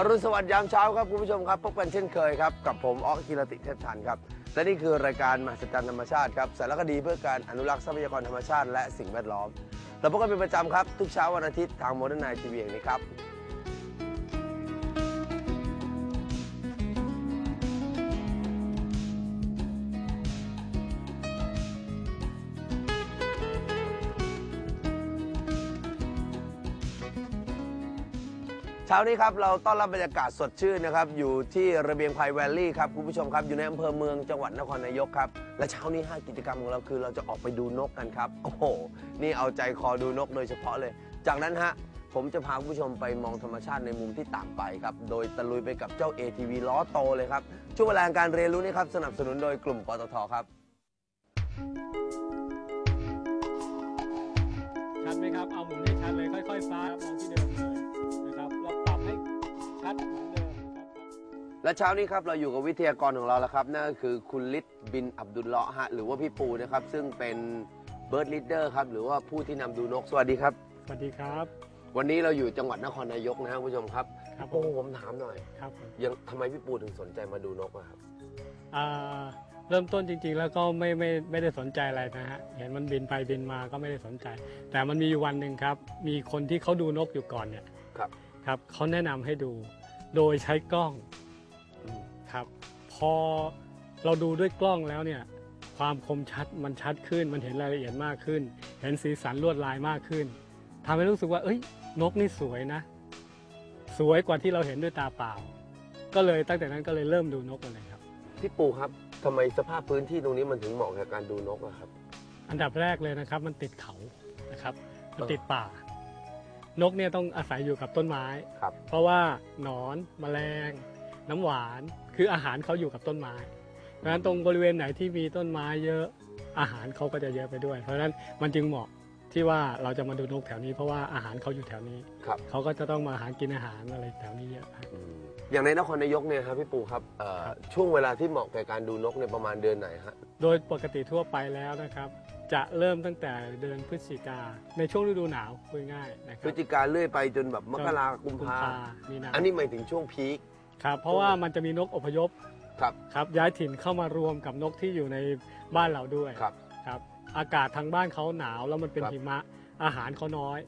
อรุณสวัสดิ์ยามเช้าครับคุณผู้ชมครับพบกันเช่นเคยครับ กับผมออกกิรติเทพชันครับ และนี่คือรายการมหัศจรรย์ธรรมชาติครับสารคดีเพื่อการอนุรักษ์ทรัพยากรธรรมชาติและสิ่งแวดล้อม เราพบกันเป็นประจำครับ ทุกเช้าวันอาทิตย์ทางโมเดิร์นไนทีวีอย่างนี้ครับ เช้านี้ครับเราต้อนรับบรรยากาศสดชื่นนะครับอยู่ที่ระเบียงไพรแวลลี่ครับคุณผู้ชมครับอยู่ในอำเภอเมืองจังหวัดนครนายกครับและเช้านี้ 5 กิจกรรมของเราคือเราจะออกไปดูนกกันครับโอ้โหนี่เอาใจคอดูนกโดยเฉพาะเลย จากนั้นฮะผมจะพาคุณผู้ชมไปมองธรรมชาติในมุมที่ต่างไปครับ โดยตะลุยไปกับเจ้า ATV ล้อโตเลยครับ ช่วงเวลาการเรียนรู้นี้ครับ สนับสนุนโดยกลุ่มปตทครับ ชัดไหมครับ เอาหมุนให้ชัดเลย ค่อยๆฟ้า มองที่เดิม ชัดเหมือนเดิมนะครับและเช้านี้ครับเราอยู่กับวิทยากรของเราแล้วครับนั่นก็คือคุณลิศบินอับดุลเลาะฮะหรือว่าพี่ปูนะครับซึ่งเป็นเบิร์ดลิดเดอร์ครับหรือว่าผู้ที่นำดูนกสวัสดีครับ สวัสดีครับ วันนี้เราอยู่จังหวัดนครนายกนะครับคุณผู้ชมครับครับผโอ้มผมถามหน่อย ครับผมยังทำไมพี่ปูถึงสนใจมาดูนกอะครับอ่าเริ่มต้นจริง ๆ แล้วก็ไม่ไม่ไม่ได้สนใจอะไรนะฮะเห็นมันบินไปบินมาก็ไม่ได้สนใจ แต่มันมีอยู่วันหนึ่งครับ มีคนที่เขาดูนกอยู่ก่อนเนี่ย ครับ ครับเขาแนะนำให้ดู โดยใช้กล้องอืมครับ พอเราดูด้วยกล้องแล้วเนี่ยความคมชัดมันชัดขึ้น มันเห็นรายละเอียดมากขึ้น เห็นสีสันลวดลายมากขึ้นทำให้รู้สึกว่า เอ้ย นกนี่สวยนะ สวยกว่าที่เราเห็นด้วยตาเปล่า ก็เลยตั้งแต่นั้นก็เลยเริ่มดูนกกันเลยครับ พี่ปูครับทำไมสภาพพื้นที่ตรงนี้มันถึงเหมาะกับการดูนกอะครับ อันดับแรกเลยนะครับ มันติดเขานะครับมันเออติดป่า นกเนี่ยต้องอาศัยอยู่กับต้นไม้ ครับ เพราะว่าหนอนแมลง น้ำหวาน คืออาหารเขาอยู่กับต้นไม้ เพราะฉะนั้นตรงบริเวณไหนที่มีต้นไม้เยอะอาหารเขาก็จะเยอะไปด้วย เพราะฉะนั้นมันจึงเหมาะที่ว่าเราจะมาดูนกแถวนี้เพราะว่าอาหารเขาอยู่แถวนี้ครับ เขาก็จะต้องมาหากินอาหารอะไรแถวนี้เยอะครับอืมอย่างในนครนายกเนี่ยครับพี่ปูครับเอ่อช่วงเวลาที่เหมาะแก่การดูนกเนี่ยประมาณเดือนไหนฮะ โดยปกติทั่วไปแล้วนะครับ จะเริ่มตั้งแต่เดือนพฤศจิกาในช่วงฤดูหนาวพูดง่ายๆนะคพรัฤบศจิกาเรื่อยไปจนแบบมกรากุมภามีนาอันนี้หมายถึงช่วงพีค ครับเพราะว่ามันจะมีนกอพยพครับ ครับย้ายถิ่นเข้ามารวมกับนกที่อยู่ในบ้านเราด้วยครับ ครับอากาศทางบ้านเขาหนาวแล้วมันเป็นครับ หิมะอาหารเขาน้อย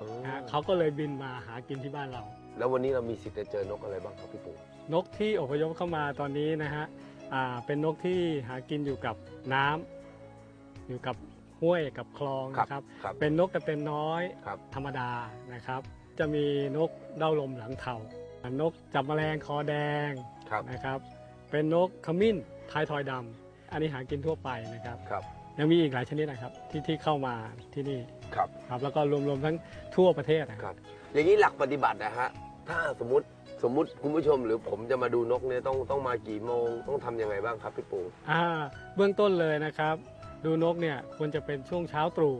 อ๋อนะฮะเขาก็เลยบินมาหากินที่บ้านเรา แล้ววันนี้เรามีสิทธิ์จะเจอนกอะไรบ้างครับพี่ปูนกที่อพยพเข้ามาตอนนี้นะฮะอ่าเป็นนกที่หากินอยู่กับน้ำ อยู่กับห้วยกับคลองนะครับ ครับเป็นนกกระเต็นน้อยครับ ธรรมดานะครับ จะมีนกเด้าลมหลังเทานกจับแมลงคอแดงครับ นะครับ เป็นนกขมิ้นท้ายทอยดำอันนี้หากินทั่วไปนะครับ ครับยังมีอีกหลายชนิดนะครับที่ที่เข้ามาที่นี่ครับ ครับ แล้วก็รวมๆทั้งทั่วประเทศนะคครัรับบอย่างนี้หลักปฏิบัตินะฮะ ถ้าสมมติสมมติคุณผู้ชมหรือผมจะมาดูนกเนี่ยต้องต้องมากี่โมงต้องทำยังไงบ้างครับพี่ปู อ่าเบื้องต้นเลยนะครับ ดูนกเนี่ยควรจะเป็นช่วงเช้าตรู่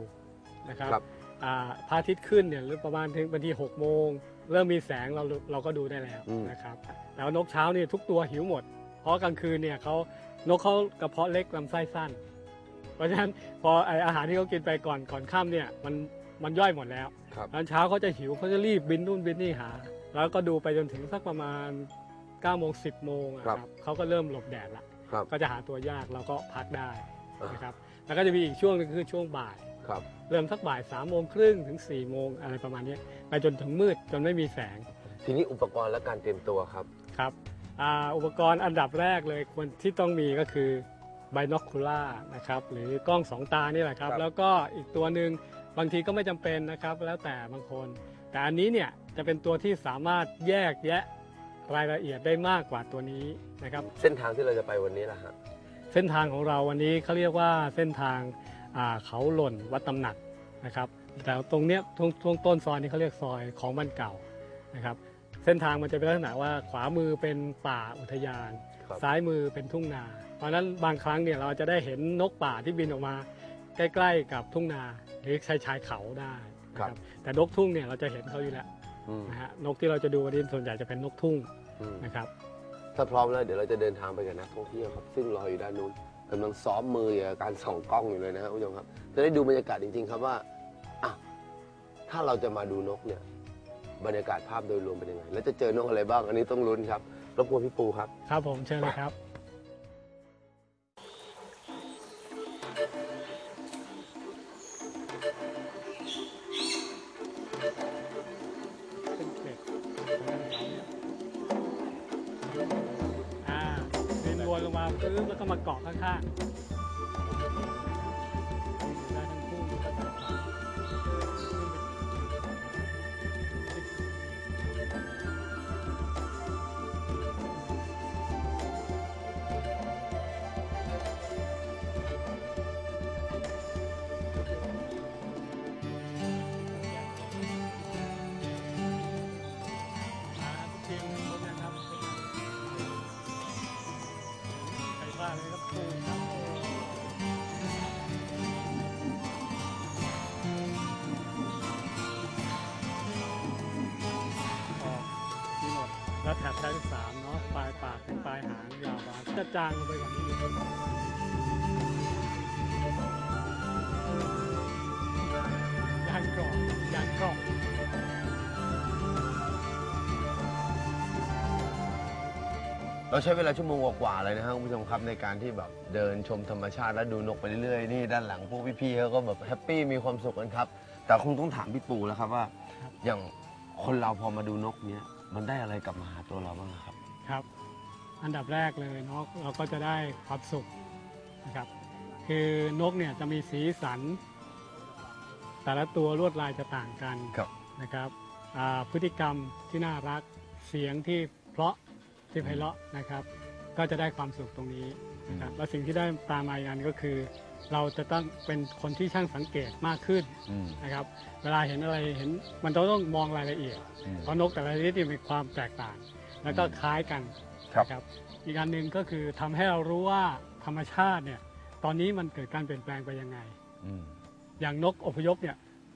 นะครับครับอ่าพระอาทิตย์ขึ้นเนี่ยหรือประมาณถึงบางทีหกโมงเริ่มมีแสงเราเราก็ดูได้แล้วอืม นะครับ แล้วนกเช้านี่ทุกตัวหิวหมด เพราะกลางคืนเนี่ยเขานกเขากระเพาะเล็กลำไส้สั้น เพราะฉะนั้นพอไออาหารที่เขากินไปก่อนก่อนค่ำเนี่ยมันมันย่อยหมดแล้ว ครับ ตอนเช้าเขาจะหิวเขาจะรีบบินนู่นบินนี่หา แล้วก็ดูไปจนถึงสักประมาณ9โมง10โมงอะครับครับเขาก็เริ่มหลบแดดละครับ ก็จะหาตัวยากเราก็พักได้อ่านนะครับ แล้วก็จะมีอีกช่วงหนึงคือช่วงบ่าย ครับ เริ่มสักบ่ายสามโมงครึ่งถึง4ี่โมงอะไรประมาณเนี้ยไปจนถึงมืดจนไม่มีแสง ทีนี้อุปกรณ์และการเตรียมตัวครับ ครับอ่าอุปกรณ์อันดับแรกเลยควรที่ต้องมีก็คือ binocular นะครับหรือกล้องสองตานี่แหละครับครับ แล้วก็อีกตัวหนึ่งบางทีก็ไม่จำเป็นนะครับ แล้วแต่บางคน แต่อันนี้เนี่ยจะเป็นตัวที่สามารถแยกแยะรายละเอียดได้มากกว่าตัวนี้นะครับ เส้นทางที่เราจะไปวันนี้ล่ะฮะ เส้นทางของเราวันนี้เขาเรียกว่าเส้นทางอ่าเขาหล่นวัดตำหนักนะครับ แต่ตรงเนี้ยตรงตรงต้นซอยนี้เขาเรียกซอยของบ้านเก่านะครับ เส้นทางมันจะเป็นลักษณะว่าขวามือเป็นป่าอุทยานครับซ้ายมือเป็นทุ่งนา เพราะฉะนั้นบางครั้งเนี่ยเราจะได้เห็นนกป่าที่บินออกมาใกล้ ๆ กับทุ่งนาหรือชายชายเขาได้นะครับแต่นกทุ่งเนี่ยเราจะเห็นเขาอยู่แล้วอืมนะฮะนกที่เราจะดูวันนี้ส่วนใหญ่จะเป็นนกทุ่งอืมนะครับ ถ้าพร้อมแล้วเดี๋ยวเราจะเดินทางไปกับนักท่องเที่ยวครับซึ่งรออยู่ด้านนู้นกำลังซ้อมมืออยู่กับการส่องกล้องอยู่เลยนะครับคุณผู้ชมครับ จะได้ดูบรรยากาศจริง ๆ ครับว่าอะถ้าเราจะมาดูนกเนี่ย บรรยากาศภาพโดยรวมเป็นยังไง แล้วจะเจอนกอะไรบ้าง อันนี้ต้องลุ้นครับรบกวนพี่ปูครับ ครับผมเชิญเลยครับเป็ ปึ๊บแล้วก็มาเกาะข้างๆ ชายที่สามเนาะปลายปากถึงปลายหางยาวบางจะจางลงไปกว่านี้ยางกรอบยางกรอบเราใช้เวลาชั่วโมงกว่าๆเลยนะครับคุณผู้ชมครับในการที่แบบเดินชมธรรมชาติและดูนกไปเรื่อยๆนี่ด้านหลังพวกพี่ๆเขาก็แบบแฮปปี้มีความสุขกันครับ แต่คงต้องถามพี่ปูแล้วครับว่า อย่างคนเราพอมาดูนกเนี้ย มันได้อะไรกลับมาหาตัวเราบ้างครับ ครับ อันดับแรกเลยเนาะเราก็จะได้ความสุขนะครับ คือนกเนี่ยจะมีสีสัน แต่ละตัวลวดลายจะต่างกันครับ นะครับอ่าพฤติกรรมที่น่ารักเสียงที่เพราะที่ไพเราะนะครับ ก็จะได้ความสุขตรงนี้นะครับและสิ่งที่ได้ตามมาอีกอันก็คือ เราจะต้องเป็นคนที่ช่างสังเกตมากขึ้นอืม นะครับ เวลาเห็นอะไรเห็นมันต้องต้องมองรายละเอียด อืม เพราะนกแต่ละชนิดเนี่ยมีความแตกต่าง แล้วก็คล้ายกันครับ นะครับอีกอันหนึ่งก็คือทำให้เรารู้ว่าธรรมชาติเนี่ยตอนนี้มันเกิดการเปลี่ยนแปลงไปยังไง อืม อย่างนกอพยพเนี่ย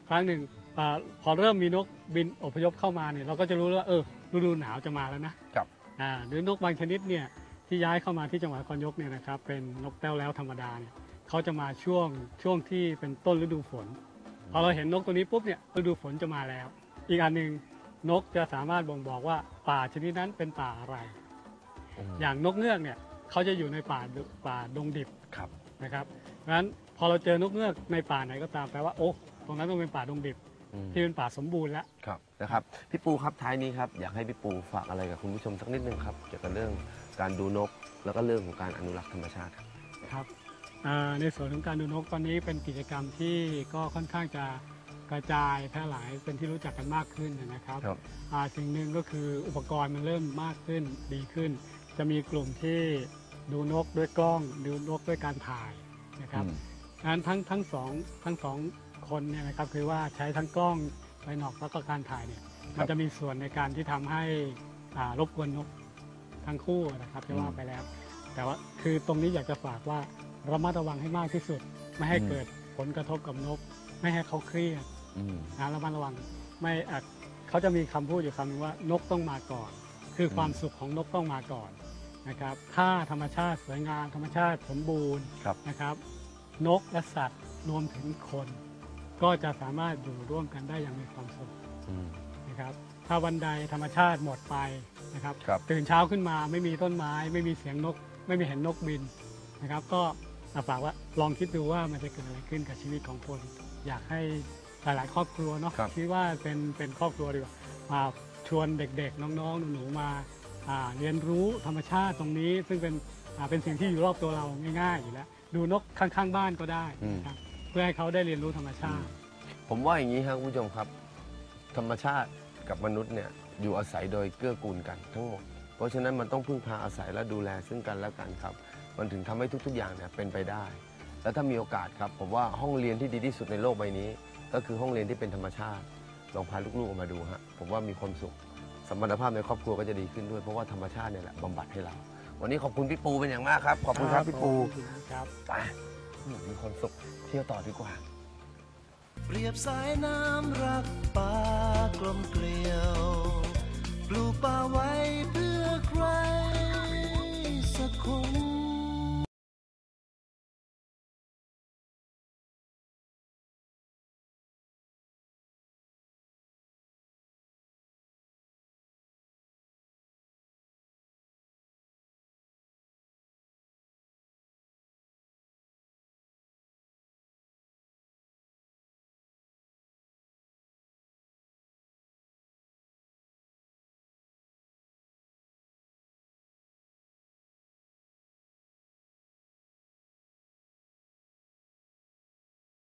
ครั้งหนึ่งอาพอเริ่มมีนกบินอพยพเข้ามาเนี่ยเราก็จะรู้แล้วว่าเออฤดูหนาวจะมาแล้วนะครับ อ่าหรือนกบางชนิดเนี่ยที่ย้ายเข้ามาที่จังหวัดนครนายกเนี่ยนะครับเป็นนกแต้วแล้วธรรมดาเนี่ย เขาจะมาช่วงช่วงที่เป็นต้นฤดูฝน พอเราเห็นนกตัวนี้ปุ๊บเนี่ยฤดูฝนจะมาแล้ว อีกอันหนึ่งนกจะสามารถบ่งบอกว่าป่าชนิดนั้นเป็นป่าอะไร อย่างนกเงือกเนี่ยเขาจะอยู่ในป่าดป่าดงดิบครับนะครับเพราะฉะนั้นพอเราเจอนกเงือกในป่าไหนก็ตามแปลว่าโอ้ตรงนั้นต้องเป็นป่าดงดิบอืมที่เป็นป่าสมบูรณ์แล้วครับนะครับพี่ปูครับท้ายนี้ครับอยากให้พี่ปูฝากอะไรกับคุณผู้ชมสักนิดนึงครับเกี่ยวกับเรื่องการดูนกแล้วก็เรื่องของการอนุรักษ์ธรรมชาติครับครับอ่า ในส่วนของการดูนกตอนนี้เป็นกิจกรรมที่ก็ค่อนข้างจะกระจายแพร่หลายเป็นที่รู้จักกันมากขึ้นนะครับครับ อ่าสิ่งหนึ่งก็คืออุปกรณ์มันเริ่มมากขึ้นดีขึ้น จะมีกลุ่มที่ดูนกด้วยกล้อง ดูนกด้วยการถ่ายนะครับอืมงั้นทั้งทั้งสองทั้งสองคนเนี่ยนะครับคือว่าใช้ทั้งกล้องไฟนอกแล้วก็การถ่ายเนี่ยมันจะมีส่วนในการที่ทำให้อ่ารบกวนนกทั้งคู่นะครับจะว่าไปแล้ว แต่ว่าคือตรงนี้อยากจะฝากว่า ระมัดระวังให้มากที่สุด ไม่ให้อืมเกิดผลกระทบกับนก ไม่ให้เขาเครียดอืมนะระมัดระวังไม่อาจเขาจะมีคำพูดอยู่คำหนึงว่านกต้องมาก่อน คือความสุขของนกต้องมาก่อนนะครับถ้าธรรมชาติสวยงามธรรมชาติสมบูรณ์ครับนะครับ นกและสัตว์รวมถึงคน ก็จะสามารถอยู่ร่วมกันได้อย่างมีความสุขอืมนะครับ ถ้าวันใดธรรมชาติหมดไปนะครับครับตื่นเช้าขึ้นมาไม่มีต้นไม้ ไม่มีเสียงนก ไม่มีเห็นนกบินนะครับ ก็ ฝากว่าลองคิดดูว่ามันจะเกิดอะไรขึ้นกับชีวิตของคน อยากให้หลาย ๆ ครอบครัวเนาะครับคิดว่าเป็นเป็นครอบครัวดีกว่ามาชวนเด็กๆ น้องๆหนูๆมาอ่าเรียนรู้ธรรมชาติตรงนี้ ซึ่งเป็นอ่าเป็นสิ่งที่อยู่รอบตัวเราง่ายๆอยู่แล้ว ดูนกข้างๆบ้านก็ได้นะครับเพื่อให้เขาได้เรียนรู้ธรรมชาติ ผมว่าอย่างนี้ครับคุณผู้ชมครับ ธรรมชาติกับมนุษย์เนี่ยอยู่อาศัยโดยเกื้อกูลกันทั้งหมด เพราะฉะนั้นมันต้องพึ่งพาอาศัยและดูแลซึ่งกันและกันครับ มันถึงทำให้ทุก ๆ อย่างเนี่ยเป็นไปได้ แล้วถ้ามีโอกาสครับผมว่าห้องเรียนที่ดีที่สุดในโลกใบนี้ ก็คือห้องเรียนที่เป็นธรรมชาติ ลองพาลูกๆออกมาดูฮะผมว่ามีความสุขสมรรถภาพในครอบครัวก็จะดีขึ้นด้วยเพราะว่าธรรมชาติเนี่ยแหละบำบัดให้เรา วันนี้ขอบคุณพี่ปูเป็นอย่างมากครับขอบคุณครับพี่ปูครับไปมีความสุขเที่ยวต่อดีกว่า เปรียบสายน้ำรักป่ากลมเกลียว ปลูกป่าไว้เพื่อใครสักคน